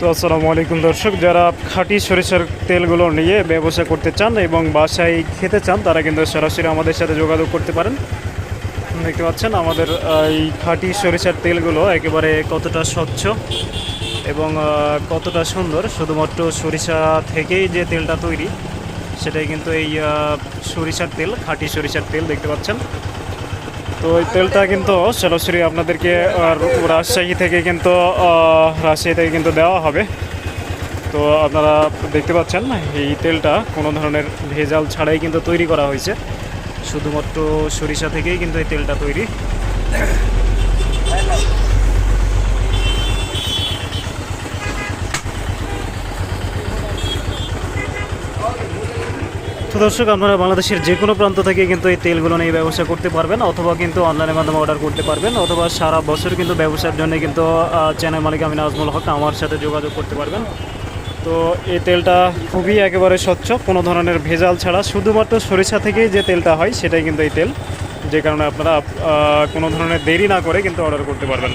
তো আসসালামু আলাইকুম দর্শক, যারা খাঁটি সরিষার তেলগুলো নিয়ে ব্যবসা করতে চান এবং বাসায় খেতে চান, তারা কিন্তু সরাসরি আমাদের সাথে যোগাযোগ করতে পারেন। দেখতে পাচ্ছেন, আমাদের এই খাঁটি সরিষার তেলগুলো একেবারে কতটা স্বচ্ছ এবং কতটা সুন্দর। শুধুমাত্র সরিষা থেকেই যে তেলটা তৈরি, সেটাই কিন্তু এই সরিষার তেল, খাঁটি সরিষার তেল দেখতে পাচ্ছেন। তো এই তেলটা কিন্তু সরাসরি আপনাদেরকে রাজশাহী থেকে কিন্তু রাজশাহী থেকে কিন্তু দেওয়া হবে। তো আপনারা দেখতে পাচ্ছেন না, এই তেলটা কোনো ধরনের ভেজাল ছাড়াই কিন্তু তৈরি করা হয়েছে। শুধুমাত্র সরিষা থেকেই কিন্তু এই তেলটা তৈরি। দর্শক, আপনারা বাংলাদেশের যে কোনো প্রান্ত থেকে কিন্তু এই তেলগুলো নিয়ে ব্যবসা করতে পারবেন অথবা কিন্তু অনলাইনের মাধ্যমে অর্ডার করতে পারবেন অথবা সারা বছর কিন্তু ব্যবসার জন্য কিন্তু চ্যানেল মালিক আমি নাজমুল হক আমার সাথে যোগাযোগ করতে পারবেন। তো এই তেলটা খুবই একেবারে স্বচ্ছ, কোনো ধরনের ভেজাল ছাড়া, শুধুমাত্র সরিষা থেকেই যে তেলটা হয় সেটাই কিন্তু এই তেল, যে কারণে আপনারা কোনো ধরনের দেরি না করে কিন্তু অর্ডার করতে পারবেন।